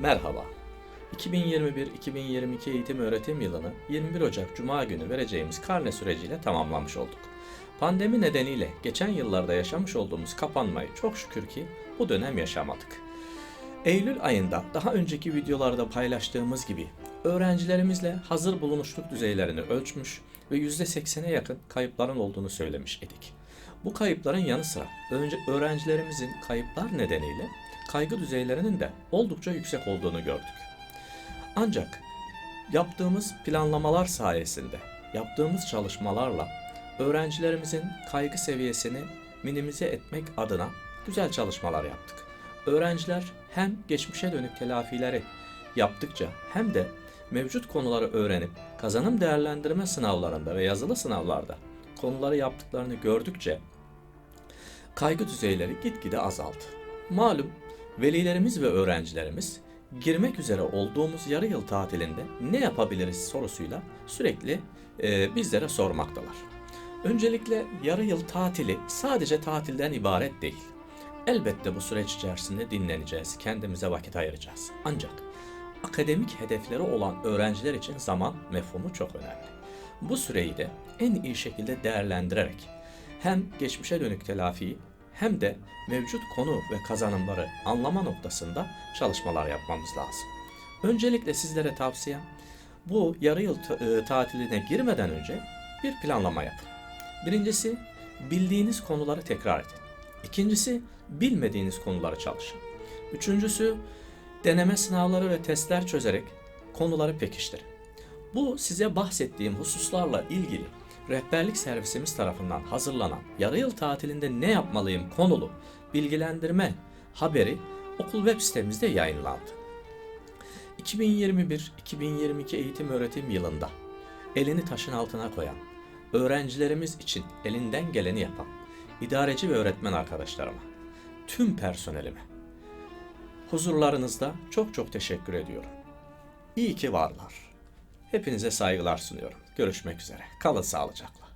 Merhaba. 2021-2022 eğitim öğretim yılını 21 Ocak Cuma günü vereceğimiz karne süreciyle tamamlamış olduk. Pandemi nedeniyle geçen yıllarda yaşamış olduğumuz kapanmayı çok şükür ki bu dönem yaşamadık. Eylül ayında daha önceki videolarda paylaştığımız gibi öğrencilerimizle hazır bulunuşluk düzeylerini ölçmüş ve %80'e yakın kayıpların olduğunu söylemiş idik. Bu kayıpların yanı sıra önce öğrencilerimizin kayıplar nedeniyle kaygı düzeylerinin de oldukça yüksek olduğunu gördük. Ancak yaptığımız planlamalar sayesinde, yaptığımız çalışmalarla öğrencilerimizin kaygı seviyesini minimize etmek adına güzel çalışmalar yaptık. Öğrenciler hem geçmişe dönük telafileri yaptıkça hem de mevcut konuları öğrenip kazanım değerlendirme sınavlarında ve yazılı sınavlarda konuları yaptıklarını gördükçe kaygı düzeyleri gitgide azaldı. Malum velilerimiz ve öğrencilerimiz girmek üzere olduğumuz yarı yıl tatilinde ne yapabiliriz sorusuyla sürekli e, bizlere sormaktalar. Öncelikle yarı yıl tatili sadece tatilden ibaret değil. Elbette bu süreç içerisinde dinleneceğiz, kendimize vakit ayıracağız. Ancak akademik hedefleri olan öğrenciler için zaman mefhumu çok önemli. Bu süreyi de en iyi şekilde değerlendirerek hem geçmişe dönük telafiyi hem de mevcut konu ve kazanımları anlama noktasında çalışmalar yapmamız lazım. Öncelikle sizlere tavsiyem bu yarı yıl e, tatiline girmeden önce bir planlama yapın. Birincisi bildiğiniz konuları tekrar edin. İkincisi bilmediğiniz konuları çalışın. Üçüncüsü deneme sınavları ve testler çözerek konuları pekiştirin. Bu size bahsettiğim hususlarla ilgili rehberlik servisimiz tarafından hazırlanan yarı yıl tatilinde ne yapmalıyım konulu bilgilendirme haberi okul web sitemizde yayınlandı. 2021-2022 eğitim öğretim yılında elini taşın altına koyan, öğrencilerimiz için elinden geleni yapan idareci ve öğretmen arkadaşlarıma, tüm personelime huzurlarınızda çok çok teşekkür ediyorum. İyi ki varlar. Hepinize saygılar sunuyorum. Görüşmek üzere. Kalın sağlıcakla.